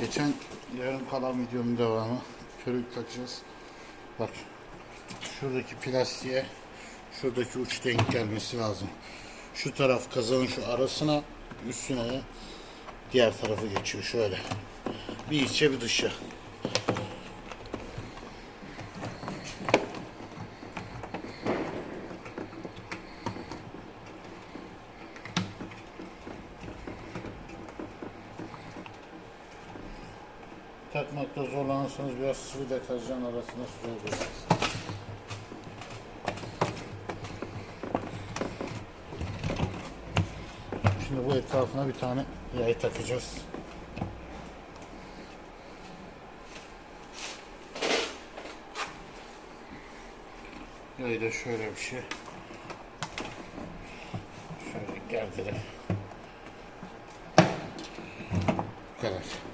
Geçen yarım kalan videonun devamı. Körük takacağız. Bak şuradaki plastiğe şuradaki uç denk gelmesi lazım. Şu taraf kazanın şu arasına üstüne diğer tarafı geçiyor şöyle. Bir içe bir dışa. Takmakta zorlanırsanız biraz sıvı deterjan arasına sürebilirsiniz. Şimdi bu etrafına bir tane yay takacağız. Yayı da şöyle bir şey. Şöyle gerdirelim. Bu kadar.